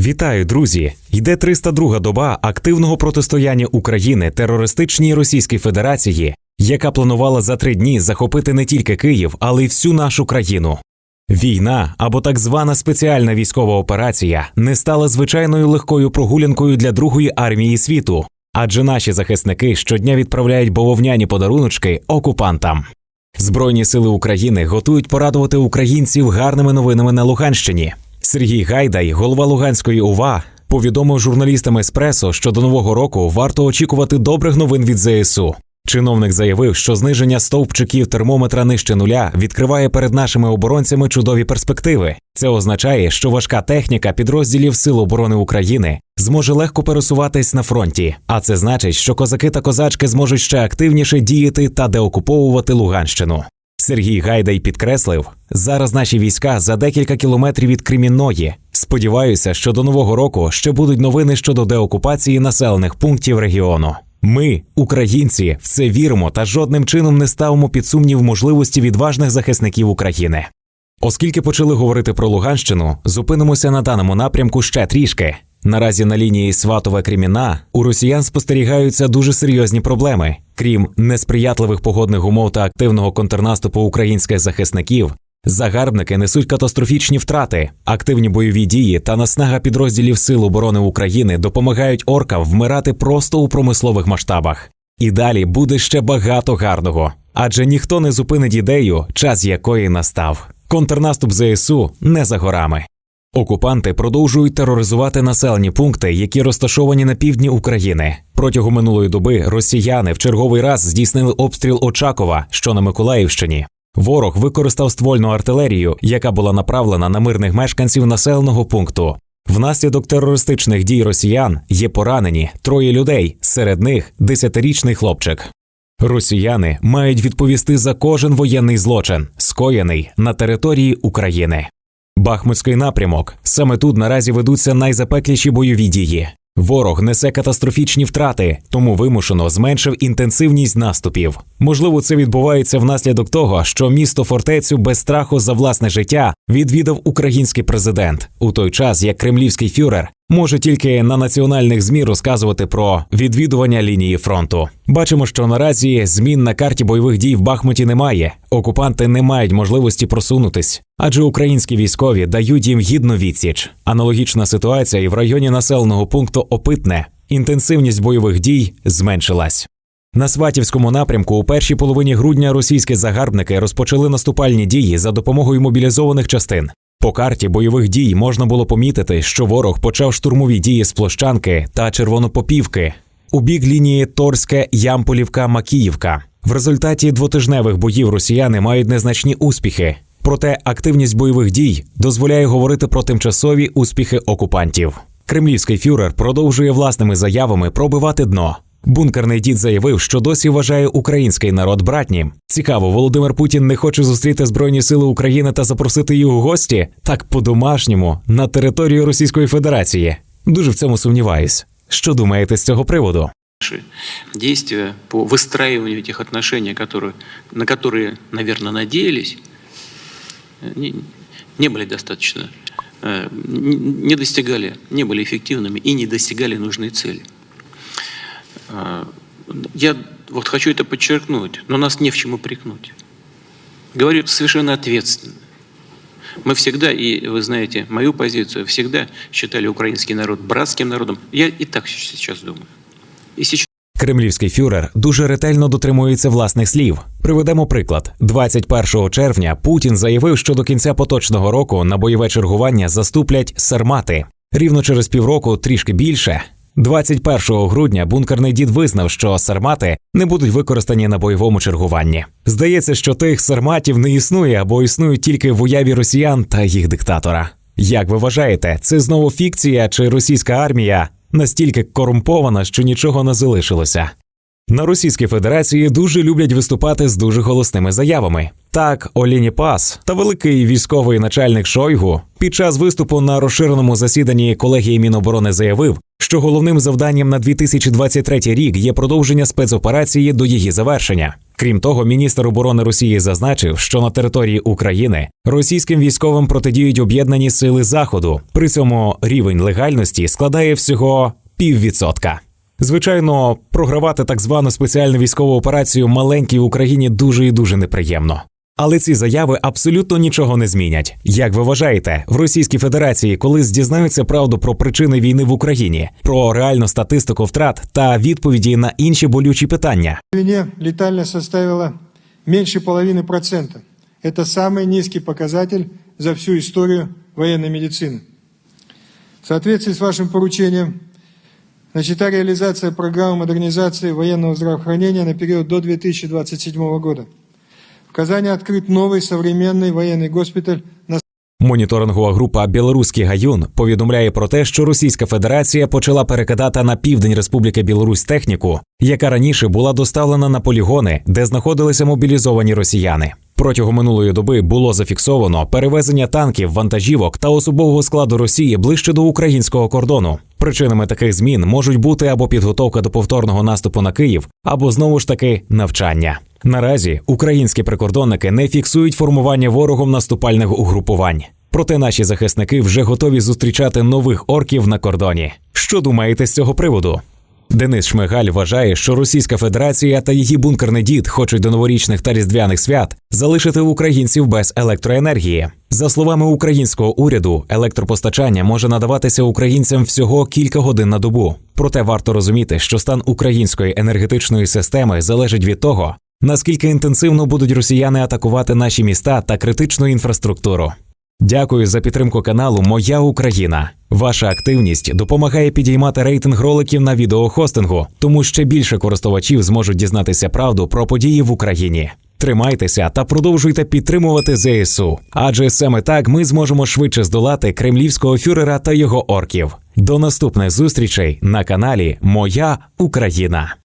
Вітаю, друзі! Йде 302 доба активного протистояння України терористичній Російській Федерації, яка планувала за три дні захопити не тільки Київ, але й всю нашу країну. Війна або так звана спеціальна військова операція не стала звичайною легкою прогулянкою для другої армії світу, адже наші захисники щодня відправляють бавовняні подаруночки окупантам. Збройні сили України готують порадувати українців гарними новинами на Луганщині. Сергій Гайдай, голова Луганської УВА, повідомив журналістам Еспресо, що до нового року варто очікувати добрих новин від ЗСУ. Чиновник заявив, що зниження стовпчиків термометра нижче нуля відкриває перед нашими оборонцями чудові перспективи. Це означає, що важка техніка підрозділів Сил оборони України зможе легко пересуватись на фронті. А це значить, що козаки та козачки зможуть ще активніше діяти та деокуповувати Луганщину. Сергій Гайдай підкреслив, зараз наші війська за декілька кілометрів від Кремінної. Сподіваюся, що до нового року ще будуть новини щодо деокупації населених пунктів регіону. Ми, українці, в це віримо та жодним чином не ставимо під сумнів можливості відважних захисників України. Оскільки почали говорити про Луганщину, зупинимося на даному напрямку ще трішки. Наразі на лінії Сватове Креміна у росіян спостерігаються дуже серйозні проблеми. Крім несприятливих погодних умов та активного контрнаступу українських захисників, загарбники несуть катастрофічні втрати. Активні бойові дії та наснага підрозділів Сил оборони України допомагають оркам вмирати просто у промислових масштабах. І далі буде ще багато гарного, адже ніхто не зупинить ідею, час якої настав. Контрнаступ ЗСУ не за горами. Окупанти продовжують тероризувати населені пункти, які розташовані на півдні України. Протягом минулої доби росіяни в черговий раз здійснили обстріл Очакова, що на Миколаївщині. Ворог використав ствольну артилерію, яка була направлена на мирних мешканців населеного пункту. Внаслідок терористичних дій росіян є поранені троє людей, серед них десятирічний хлопчик. Росіяни мають відповісти за кожен воєнний злочин, скоєний на території України. Бахмутський напрямок саме тут наразі ведуться найзапекліші бойові дії. Ворог несе катастрофічні втрати, тому вимушено зменшив інтенсивність наступів. Можливо, це відбувається внаслідок того, що місто фортецю без страху за власне життя відвідав український президент, у той час як кремлівський фюрер може тільки на національних змі розказувати про відвідування лінії фронту. Бачимо, що наразі змін на карті бойових дій в Бахмуті немає. Окупанти не мають можливості просунутись, адже українські військові дають їм гідну відсіч. Аналогічна ситуація і в районі населеного пункту Опитне. Інтенсивність бойових дій зменшилась. На Сватівському напрямку у першій половині грудня російські загарбники розпочали наступальні дії за допомогою мобілізованих частин. По карті бойових дій можна було помітити, що ворог почав штурмові дії з площанки та червонопопівки у бік лінії Торське, Ямполівка, Макіївка. В результаті двотижневих боїв росіяни мають незначні успіхи. Проте активність бойових дій дозволяє говорити про тимчасові успіхи окупантів. Кремлівський фюрер продовжує власними заявами пробивати дно. Бункерний дід заявив, що досі вважає український народ братнім. Цікаво, Володимир Путін не хоче зустріти Збройні Сили України та запросити їх у гості так по-домашньому на територію Російської Федерації. Дуже в цьому сумніваюсь. Що думаєте з цього приводу? Наши действия по выстраиванию этих отношений, которые, на которые, наверное, надеялись, э, не, не были достаточно, э, не не достигали, не были эффективными и не достигали нужной цели. Э, Я вот хочу это подчеркнуть, но нас не в чем упрекнуть. Говорю это совершенно ответственно. Мы всегда, и вы знаете мою позицию, всегда считали украинский народ братским народом. Я и так сейчас думаю. И сейчас Кремлівський фюрер дуже ретельно дотримується власних слів. Приведемо приклад: 21 червня Путін заявив, що до кінця поточного року на бойове чергування заступлять сармати. Рівно через півроку, трішки більше. 21 грудня бункерний дід визнав, що сармати не будуть використані на бойовому чергуванні. Здається, що тих сарматів не існує або існують тільки в уяві росіян та їх диктатора. Як ви вважаєте, це знову фікція чи російська армія настільки корумпована, що нічого не залишилося? На Російській Федерації дуже люблять виступати з дуже голосними заявами. Так, Оліні Пас та великий військовий начальник Шойгу під час виступу на розширеному засіданні колегії Міноборони заявив, що головним завданням на 2023 рік є продовження спецоперації до її завершення. Крім того, міністр оборони Росії зазначив, що на території України російським військовим протидіють об'єднані сили Заходу. При цьому рівень легальності складає всього піввідсотка. Звичайно, програвати так звану спеціальну військову операцію маленькій Україні дуже і дуже неприємно. Але ці заяви абсолютно нічого не змінять. Як ви вважаєте, в Російській Федерації колись дізнаються правду про причини війни в Україні, про реальну статистику втрат та відповіді на інші болючі питання? В вине летальность составила меньше половины процента. Это самый низкий показатель за всю историю военной медицины. В соответствии с вашим поручением начата реализация программы модернизации военного здравоохранения на период до 2027 года. В Казани открыт новый современный военный госпиталь на Моніторингова група Білоруський гаюн повідомляє про те, що Російська Федерація почала перекидати на південь Республіки Білорусь техніку, яка раніше була доставлена на полігони, де знаходилися мобілізовані росіяни. Протягом минулої доби було зафіксовано перевезення танків, вантажівок та особового складу Росії ближче до українського кордону. Причинами таких змін можуть бути або підготовка до повторного наступу на Київ, або знову ж таки навчання. Наразі українські прикордонники не фіксують формування ворогом наступальних угрупувань. Проте наші захисники вже готові зустрічати нових орків на кордоні. Що думаєте з цього приводу? Денис Шмигаль вважає, що Російська Федерація та її бункерний дід хочуть до новорічних та різдвяних свят залишити українців без електроенергії. За словами українського уряду, електропостачання може надаватися українцям всього кілька годин на добу. Проте варто розуміти, що стан української енергетичної системи залежить від того, наскільки інтенсивно будуть росіяни атакувати наші міста та критичну інфраструктуру. Дякую за підтримку каналу Моя Україна. Ваша активність допомагає підіймати рейтинг роликів на відеохостингу, тому ще більше користувачів зможуть дізнатися правду про події в Україні. Тримайтеся та продовжуйте підтримувати ЗСУ, адже саме так ми зможемо швидше здолати кремлівського фюрера та його орків. До наступних зустрічей на каналі Моя Україна.